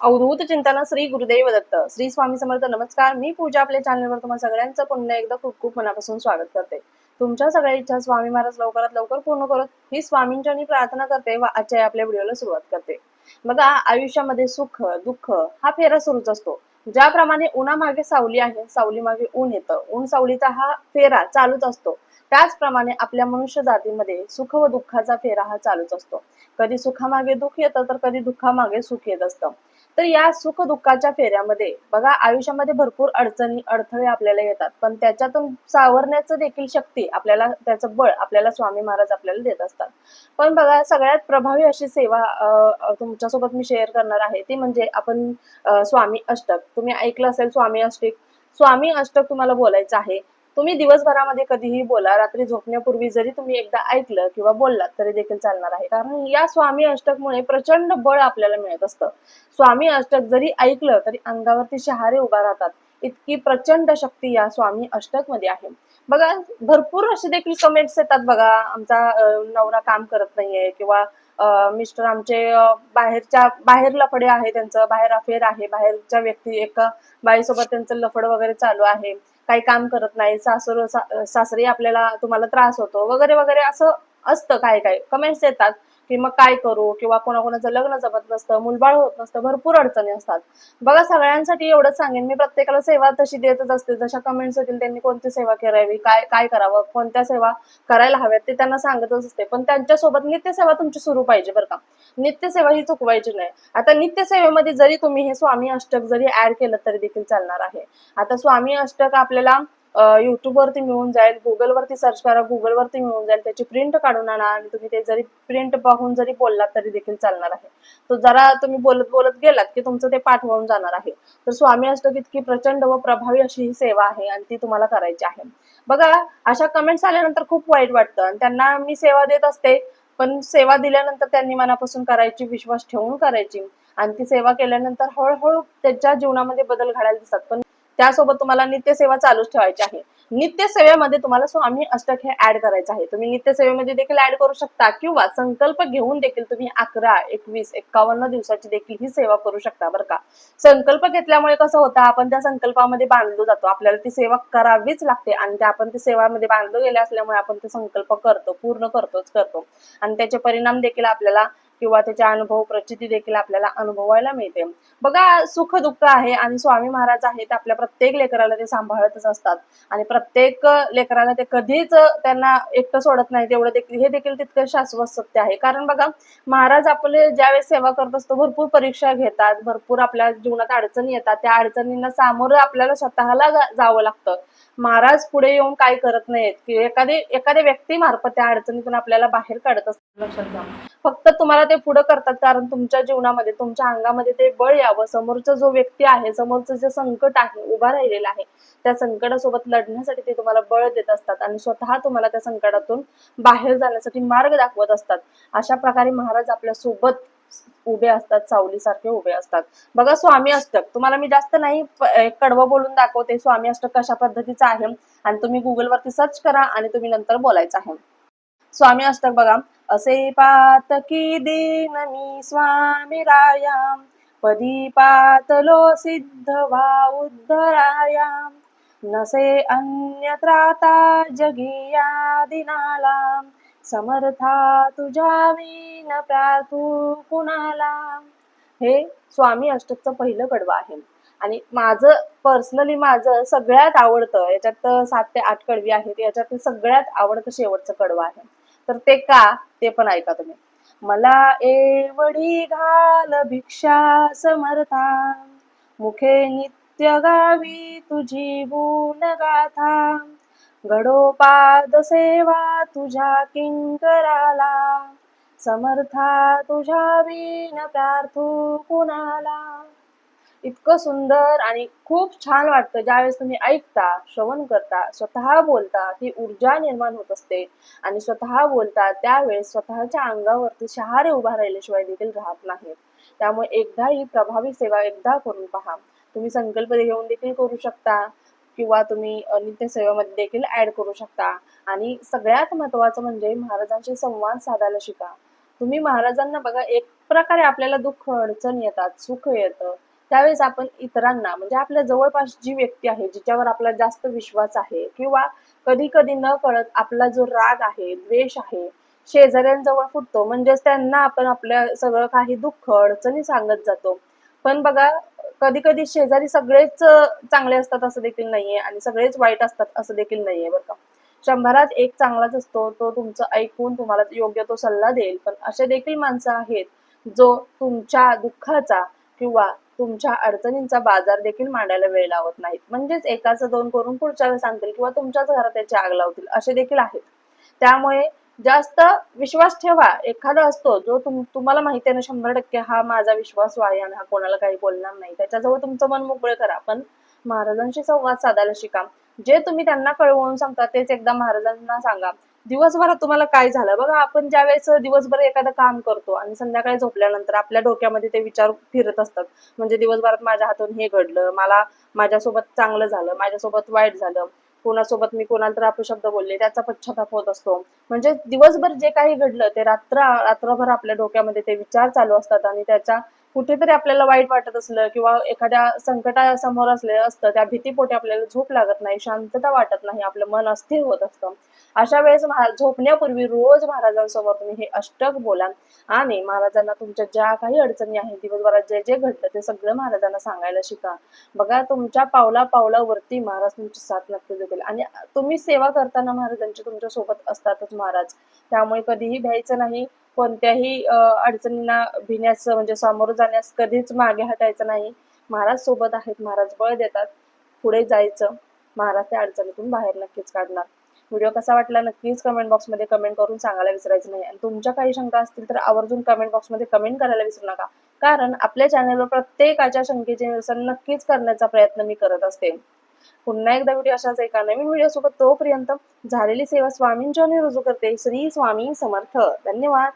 अवधूत चिंतन श्री गुरुदेव दत्त. श्री स्वामी समर्थ नमस्कार. मी पूजा आपल्या चॅनलवर तुम्हाला सगळ्यांचं पुन्हा एकदा खूप खूप मनापासून स्वागत करते. तुमच्या सगळ्या इच्छा स्वामी महाराज लवकरात लवकर पूर्ण करत ही स्वामींच्या मी प्रार्थना करते व आजच्या आपल्या व्हिडिओला सुरुवात करते. बघा आयुष्यामध्ये सुख दुःख हा फेरा सुरूच असतो. ज्याप्रमाणे उन्हामागे सावली आहे सावली मागे ऊन येतं. ऊन सावलीचा हा फेरा चालूच असतो. त्याचप्रमाणे आपल्या मनुष्य जातीमध्ये सुख व दुःखाचा फेरा हा चालूच असतो. कधी सुखामागे दुःख येतं तर कधी दुःखामागे सुख येत असतं. तर या सुख दुःखाच्या फेऱ्यामध्ये बघा आयुष्यामध्ये भरपूर अडचणी अडथळे आपल्याला येतात. पण त्याच्यातून सावरण्याचं देखील शक्ती आपल्याला त्याचं बळ आपल्याला स्वामी महाराज आपल्याला देत असतात. पण बघा सगळ्यात प्रभावी अशी सेवा तुमच्यासोबत मी शेअर करणार आहे ती म्हणजे आपण स्वामी अष्टक. तुम्ही ऐकलं असेल स्वामी अष्टक. स्वामी अष्टक तुम्हाला बोलायचं आहे. तुम्ही दिवसभरामध्ये कधीही बोला रात्री झोपण्यापूर्वी जरी तुम्ही एकदा ऐकलं किंवा बोललात तरी देखील चालणार आहे. कारण या स्वामी अष्टकमुळे प्रचंड बळ आपल्याला मिळत असतं. स्वामी अष्टक जरी ऐकलं तरी अंगावरती शहारे उभा राहतात. इतकी प्रचंड शक्ती या स्वामी अष्टकमध्ये आहे. बघा भरपूर असे देखील कमेंट्स येतात बघा आमचा नवरा काम करत नाहीये किंवा मिस्टर आमचे बाहेरच्या बाहेर लफडे आहे त्यांचं बाहेर अफेअर आहे बाहेरच्या व्यक्ती एका बाईसोबत त्यांचं लफड वगैरे चालू आहे. काही काम करत नाही सासर सासरी आपल्याला तुम्हाला त्रास होतो वगैरे वगैरे असं असतं काय काय कमेंट्स येतात. की मग काय करू? किंवा कोणाकोणाचं लग्न जमत नसतं मुलबाळ होत नसतं भरपूर अडचणी असतात. बघा सगळ्यांसाठी एवढंच सांगेन. मी प्रत्येकाला सेवा तशी देतच असते. जशा कमेंट्स होतील त्यांनी कोणती सेवा करावी काय काय करावं कोणत्या सेवा करायला हव्यात ते त्यांना सांगतच असते. पण त्यांच्यासोबत नित्यसेवा तुमची सुरू पाहिजे बरं का. नित्यसेवा ही चुकवायची नाही. आता नित्यसेवेमध्ये जरी तुम्ही हे स्वामी अष्टक जरी ऍड केलं तरी देखील चालणार आहे. आता स्वामी अष्टक आपल्याला युट्यूब वरती मिळून जाईल गुगलवरती सर्च करा गुगलवरती मिळून जाईल त्याची प्रिंट काढून आणा आणि तुम्ही ते जरी प्रिंट पाहून जरी बोललात तरी देखील चालणार आहे. तर जरा तुम्ही बोलत बोलत गेलात की तुमचं ते पाठवून जाणार आहे. तर स्वामी अष्टक इतकी प्रचंड व प्रभावी अशी ही सेवा आहे आणि ती तुम्हाला करायची आहे. बघा अशा कमेंट्स आल्यानंतर खूप वाईट वाटतं आणि त्यांना मी सेवा देत असते पण सेवा दिल्यानंतर त्यांनी मनापासून करायची विश्वास ठेवून करायची. आणि ती सेवा केल्यानंतर हळूहळू त्याच्या जीवनामध्ये बदल घडायला दिसतात. पण त्यासोबत तुम्हाला नित्यसेवा चालूच ठेवायची आहे. नित्यसेवेमध्ये तुम्हाला स्वामी अष्टक हे ऍड करायचं आहे. तुम्ही नित्यसेवेमध्ये देखील ऍड करू शकता किंवा संकल्प घेऊन देखील तुम्ही अकरा एकवीस एक्कावन्न दिवसाची देखील ही सेवा करू शकता बरं का. संकल्प घेतल्यामुळे कसं होतं आपण त्या संकल्पामध्ये बांधलो जातो. आपल्याला ती सेवा करावीच लागते आणि त्या आपण ती सेवामध्ये बांधलो गेले असल्यामुळे आपण ते संकल्प करतो पूर्ण करतोच करतो. आणि त्याचे परिणाम देखील आपल्याला किंवा त्याचे अनुभव प्रचिती देखील आपल्याला अनुभवायला मिळते. बघा सुख दुःख आहे आणि स्वामी महाराज आहेत आपल्या प्रत्येक लेकराला ते सांभाळतच असतात. आणि प्रत्येक लेकराला ते कधीच त्यांना एकटं सोडत नाही तेवढं देखील हे देखील तितकं शाश्वत सत्य आहे. कारण बघा महाराज आपले ज्यावेळेस सेवा करत असतो भरपूर परीक्षा घेतात भरपूर आपल्या जीवनात अडचणी येतात त्या अडचणींना सामोरं आपल्याला स्वतःला जावं लागतं. महाराज पुढे येऊन काय करत नाहीत? की एखादी एखाद्या व्यक्तीमार्फत त्या अडचणीतून आपल्याला बाहेर काढत असतात लक्षात घ्या. फक्त तुम्हाला ते पुढे करतात कारण तुमच्या जीवनामध्ये तुमच्या अंगामध्ये ते बळ यावं. समोरचा जो व्यक्ती आहे समोरचं जे संकट आहे उभा राहिलेला आहे त्या संकटासोबत लढण्यासाठी ते तुम्हाला बळ देत असतात आणि स्वतः तुम्हाला त्या संकटातून बाहेर जाण्यासाठी मार्ग दाखवत असतात. अशा प्रकारे महाराज आपल्यासोबत उभे असतात सावलीसारखे उभे असतात. बघा स्वामी अष्टक तुम्हाला मी जास्त नाही कडवं बोलून दाखवते. स्वामी अष्टक कशा पद्धतीचं आहे? आणि तुम्ही गुगलवरती सर्च करा आणि तुम्ही नंतर बोलायचं आहे. स्वामी अष्टक बघा असे पात की दीन मी स्वामी राया पदी पातलो सिद्ध वा उद्धराया नसे अन्यत्राता जगी या दिनाला समर्था तुझ्या विन प्रार्थू कुणाला? हे स्वामी अष्टकचं पहिलं कडवं आहे. आणि माझं पर्सनली माझं सगळ्यात आवडतं याच्यात सात ते आठ कडवी आहेत याच्यात सगळ्यात आवडतं शेवटचं कडवं आहे. तर ते का? ते पण ऐका तुम्ही. मला एवढी घाल भिक्षा समर्था मुखे नित्य गावी तुझी गुण गाथा गडोपाद सेवा तुझ्या किंकराला समर्था तुझ्या विन प्रार्थू कुणाला. इतकं सुंदर आणि खूप छान वाटतं ज्यावेळेस तुम्ही ऐकता श्रवण करता स्वतः बोलता ती ऊर्जा निर्माण होत असते. आणि स्वतः बोलता त्यावेळेस स्वतःच्या अंगावरती शहारे उभा राहिल्याशिवाय देखील राहत नाहीत. त्यामुळे एकदा ही प्रभावी सेवा एकदा करून पहा. तुम्ही संकल्प घेऊन देखील करू शकता. किंवा तुम्ही नित्य नित्यसेवेमध्ये देखील ऍड करू शकता. आणि सगळ्यात महत्वाचं म्हणजे महाराजांशी संवाद साधायला शिका. तुम्ही महाराजांना बघा एक प्रकारे आपल्याला दुःख अडचण येतात सुख येतं. त्यावेळेस आपण इतरांना म्हणजे आपल्या जवळपास जी व्यक्ती आहे जिच्यावर आपला जास्त विश्वास आहे किंवा कधी कधी न कळत आपला जो राग आहे द्वेष आहे शेजाऱ्यांजवळ फुटतो म्हणजेच त्यांना आपण आपल्या सगळं काही दुःख अडचणी सांगत जातो. पण बघा कधी कधी शेजारी सगळेच चांगले असतात असं देखील नाहीये आणि सगळेच वाईट असतात असं देखील नाहीये बरं का. शंभरात एक चांगलाच असतो तो तुमचं ऐकून तुम्हाला योग्य तो सल्ला देईल. पण असे देखील माणसं आहेत जो तुमच्या दुःखाचा किंवा तुमच्या अडचणींचा बाजार देखील मांडायला वेळ लावत नाहीत. म्हणजेच एकाचं दोन करून पुढच्याला सांगतील किंवा तुमच्याच घरात त्याची आग लावतील असे देखील आहेत. त्यामुळे जास्त विश्वास ठेवा. एखादा असतो जो तुम तुम्हाला माहिती आहे ना शंभर टक्के हा माझा विश्वास आहे आणि हा कोणाला काही बोलणार नाही. त्याच्याजवळ तुमचं मन मोकळं करा. पण महाराजांशी संवाद साधायला शिका. जे तुम्ही त्यांना कळवून सांगता तेच एकदा महाराजांना सांगा. दिवसभरात तुम्हाला काय झालं? बघा आपण ज्या वेळेस दिवसभर एखादं काम करतो आणि संध्याकाळी झोपल्यानंतर आपल्या डोक्यामध्ये ते विचार फिरत असतात. म्हणजे दिवसभरात माझ्या हातून हे घडलं मला माझ्यासोबत चांगलं झालं माझ्यासोबत वाईट झालं. कोणासोबत मी कोणाला तर अपशब्द बोलले त्याचा पश्चाताप होत असतो. म्हणजे दिवसभर जे काही घडलं ते रात्र रात्रभर आपल्या डोक्यामध्ये ते विचार चालू असतात आणि त्याच्या कुठेतरी आपल्याला वाईट वाटत असलं किंवा एखाद्या संकटासमोर असले असतं त्या भीतीपोटी आपल्याला झोप लागत नाही शांतता वाटत नाही आपलं मन अस्थिर होत असतं. अशा वेळेस झोपण्यापूर्वी रोज महाराजांसमोर तुम्ही हे अष्टक बोला. आणि महाराजांना तुमच्या ज्या काही अडचणी आहेत दिवसभरात जे जे घडलं ते सगळं महाराजांना सांगायला शिका. बघा तुमच्या पावला पावलावरती महाराज तुमची साथ नक्की देतील. आणि तुम्ही सेवा करताना महाराजांची तुमच्यासोबत असतातच महाराज. त्यामुळे कधीही भ्यायचं नाही. कोणत्याही अडचणींना भिण्यास म्हणजे सामोरं जाण्यास कधीच मागे हटायचं नाही. महाराज सोबत आहेत महाराज बळ देतात. पुढे जायचं. महाराज त्या अडचणीतून बाहेर नक्कीच काढणार. व्हिडिओ कसा वाटला नक्कीच कमेंट बॉक्समध्ये कमेंट करून सांगायला विसरायचं नाही. आणि तुमच्या काही शंका असतील तर आवर्जून कमेंट बॉक्समध्ये कमेंट करायला विसरू नका. कारण आपल्या चॅनलवर प्रत्येकाच्या शंकेचे निरसन नक्कीच करण्याचा प्रयत्न मी करत असते. पुन्हा एकदा व्हिडिओ अशाच एका नवीन व्हिडिओ सोबत तोपर्यंत झालेली सेवा स्वामींच्या रुजू करते. श्री स्वामी समर्थ. धन्यवाद.